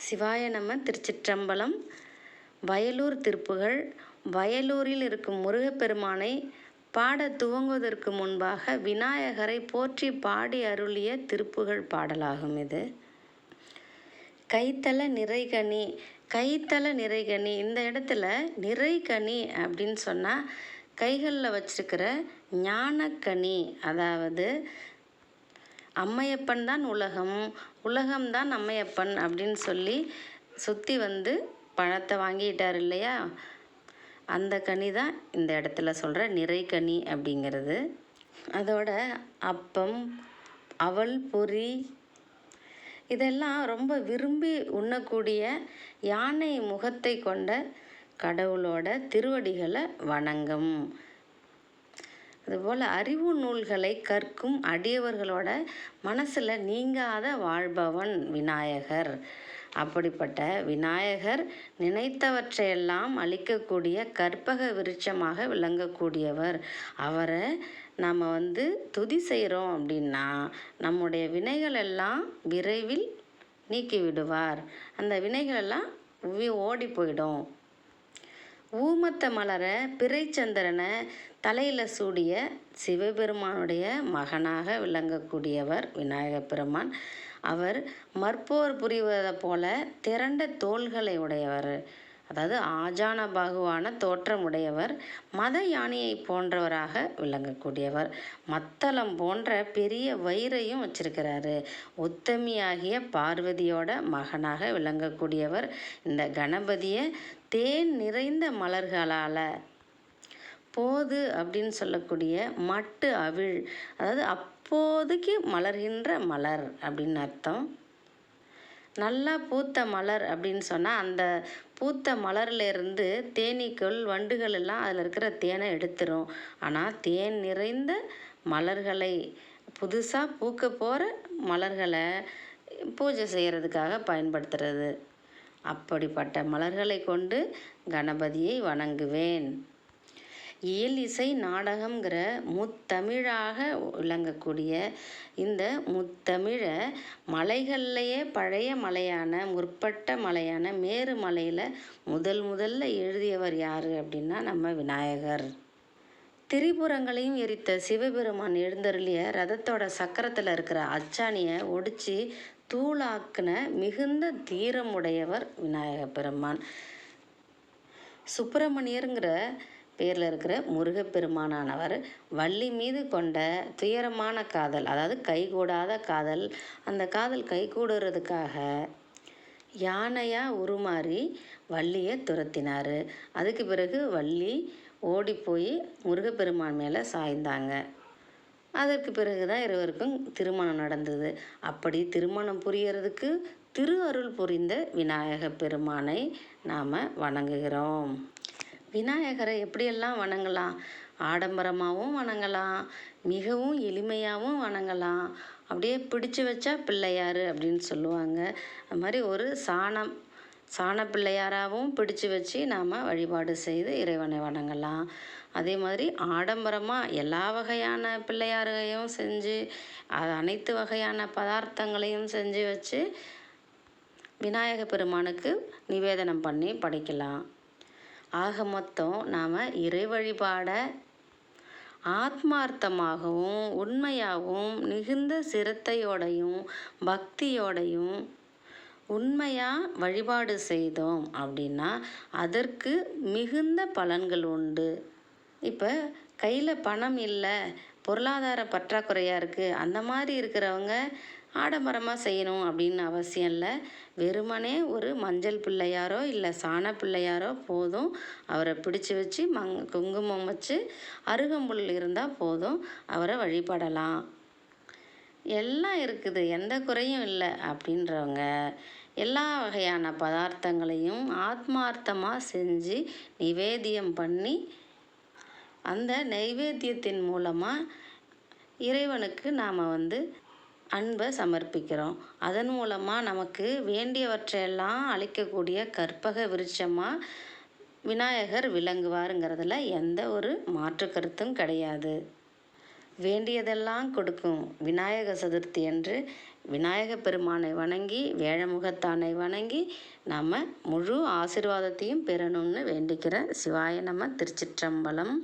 சிவாய நம திருச்சிற்றம்பலம் வயலூர் திருப்புகள் வயலூரில் இருக்கும் முருகப்பெருமானை பாட துவங்குவதற்கு முன்பாக விநாயகரை போற்றி பாடி அருளிய திருப்புகள் பாடலாகும் இது. கைத்தல நிறைகனி கைத்தல நிறைகனி இந்த இடத்துல நிறைகனி அப்படின்னு சொன்னால் கைகளில் வச்சிருக்கிற ஞானக்கனி அதாவது அம்மையப்பன் தான் உலகம் உலகம்தான் அம்மையப்பன் அப்படின்னு சொல்லி சுற்றி வந்து பழத்தை வாங்கிட்டார் இல்லையா? அந்த கனி தான் இந்த இடத்துல சொல்கிற நிறைக்கனி அப்படிங்கிறது. அதோட அப்பம் அவல் பொறி இதெல்லாம் ரொம்ப விரும்பி உண்ணக்கூடிய யானை முகத்தை கொண்ட கடவுளோட திருவடிகளை வணங்கும். அதுபோல் அறிவு நூல்களை கற்கும் அடியவர்களோட மனசில் நீங்காத வாழ்பவன் விநாயகர். அப்படிப்பட்ட விநாயகர் நினைத்தவற்றையெல்லாம் அளிக்கக்கூடிய கற்பக விருட்சமாக விளங்கக்கூடியவர். அவரை நாம் வந்து துதி செய்கிறோம் அப்படின்னா நம்முடைய வினைகள் எல்லாம் விரைவில் நீக்கி விடுவார். அந்த வினைகளெல்லாம் ஓடி போயிடும். ஊமத்த மலரை பிறைச்சந்திரனை தலையில் சூடிய சிவபெருமானுடைய மகனாக விளங்கக்கூடியவர் விநாயகப் பெருமான். அவர் மற்போர் புரிவதை போல திரண்ட தோள்களை உடையவர். அதாவது ஆஜான பாகுவான தோற்றமுடையவர் மத யானையை போன்றவராக விளங்கக்கூடியவர். மத்தளம் போன்ற பெரிய வயிறையும் வச்சிருக்கிறாரு. உத்தமியாகிய பார்வதியோட மகனாக விளங்கக்கூடியவர் இந்த கணபதியை தேன் நிறைந்த மலர்களால் போது அப்படின்னு சொல்லக்கூடிய மட்டு அவிழ் அதாவது அப்போதைக்கு மலர்கின்ற மலர் அப்படின்னு அர்த்தம். நல்லா பூத்த மலர் அப்படின்னு சொன்னால் அந்த பூத்த மலர்லேருந்து தேனீக்கள் வண்டுகள் எல்லாம் அதில் இருக்கிற தேனை எடுத்துரும். ஆனால் தேன் நிறைந்த மலர்களை புதுசாக பூக்க போகிற மலர்களை பூஜை செய்கிறதுக்காக பயன்படுத்துகிறது அப்படிப்பட்ட மலர்களை கொண்டு கணபதியை வணங்குவேன். இயல் இசை நாடகங்கிற முத்தமிழாக விளங்கக்கூடிய இந்த முத்தமிழை மலைகள்லையே பழைய மலையான முற்பட்ட மலையான மேரு மலையில் முதல் முதல்ல எழுதியவர் யார் அப்படின்னா நம்ம விநாயகர். திரிபுரங்களையும் எரித்த சிவபெருமான் எழுந்தருளிய ரதத்தோட சக்கரத்தில் இருக்கிற அச்சாணியை ஒடிச்சு தூளாக்குன மிகுந்த தீரமுடையவர் விநாயக பெருமான். சுப்பிரமணியருங்கிற பேரில் இருக்கிற முருகப்பெருமானானவர் வள்ளி மீது கொண்ட துயரமான காதல் அதாவது கைகூடாத காதல் அந்த காதல் கைகூடுறதுக்காக யானையாக உருமாறி வள்ளியை துரத்தினார். அதுக்கு பிறகு வள்ளி ஓடி போய் முருகப்பெருமான் மேலே சாய்ந்தாங்க. அதற்கு பிறகு தான் இருவருக்கும் திருமணம் நடந்தது. அப்படி திருமணம் புரியறதுக்கு திரு அருள் புரிந்த விநாயக பெருமானை நாம் வணங்குகிறோம். விநாயகரை எப்படியெல்லாம் வணங்கலாம்? ஆடம்பரமாகவும் வணங்கலாம். மிகவும் எளிமையாகவும் வணங்கலாம். அப்படியே பிடிச்சு வச்சா பிள்ளையார் அப்படின்னு சொல்லுவாங்க. அது மாதிரி ஒரு சாணம் சாண பிள்ளையாராகவும் பிடிச்சு வச்சு நாம் வழிபாடு செய்து இறைவனை வணங்கலாம். அதே மாதிரி ஆடம்பரமாக எல்லா வகையான பிள்ளையாரையும் செஞ்சு அனைத்து வகையான பதார்த்தங்களையும் செஞ்சு வச்சு விநாயக பெருமானுக்கு நிவேதனம் பண்ணி படைக்கலாம். ஆக மொத்தம் நாம் இறை வழிபாடை ஆத்மார்த்தமாகவும் உண்மையாகவும் மிகுந்த சிரத்தையோடையும் பக்தியோடையும் உண்மையாக வழிபாடு செய்தோம் அப்படின்னா அதற்கு மிகுந்த பலன்கள் உண்டு. இப்போ கையில் பணம் இல்லை பொருளாதார பற்றாக்குறையாக இருக்குது அந்த மாதிரி இருக்கிறவங்க ஆடம்பரமாக செய்யணும் அப்படின்னு அவசியம் இல்லை. வெறுமனே ஒரு மஞ்சள் பிள்ளையாரோ இல்லை சாண பிள்ளையாரோ போதும். அவரை பிடிச்சி வச்சு மங் குங்குமம் வச்சு அருகம்புல் இருந்தால் போதும். அவரை வழிபடலாம். எல்லாம் இருக்குது. எந்த குறையும் இல்லை அப்படின்றவங்க. எல்லா வகையான பதார்த்தங்களையும் ஆத்மார்த்தமாக செஞ்சு நிவேதியம் பண்ணி அந்த நைவேத்தியத்தின் மூலமாக இறைவனுக்கு நாம் வந்து அன்பை சமர்ப்பிக்கிறோம். அதன் மூலமாக நமக்கு வேண்டியவற்றையெல்லாம் அளிக்கக்கூடிய கற்பக விருட்சமாக விநாயகர் விளங்குவாருங்கிறதுல எந்த ஒரு மாற்று கருத்தும் கிடையாது. வேண்டியதெல்லாம் கொடுக்கும் விநாயக சதுர்த்தி அன்று விநாயக பெருமானை வணங்கி வேழமுகத்தானை வணங்கி நம்ம முழு ஆசிர்வாதத்தையும் பெறணும்னு வேண்டிக்கிற சிவாய நம்ம திருச்சிற்றம்பலம்.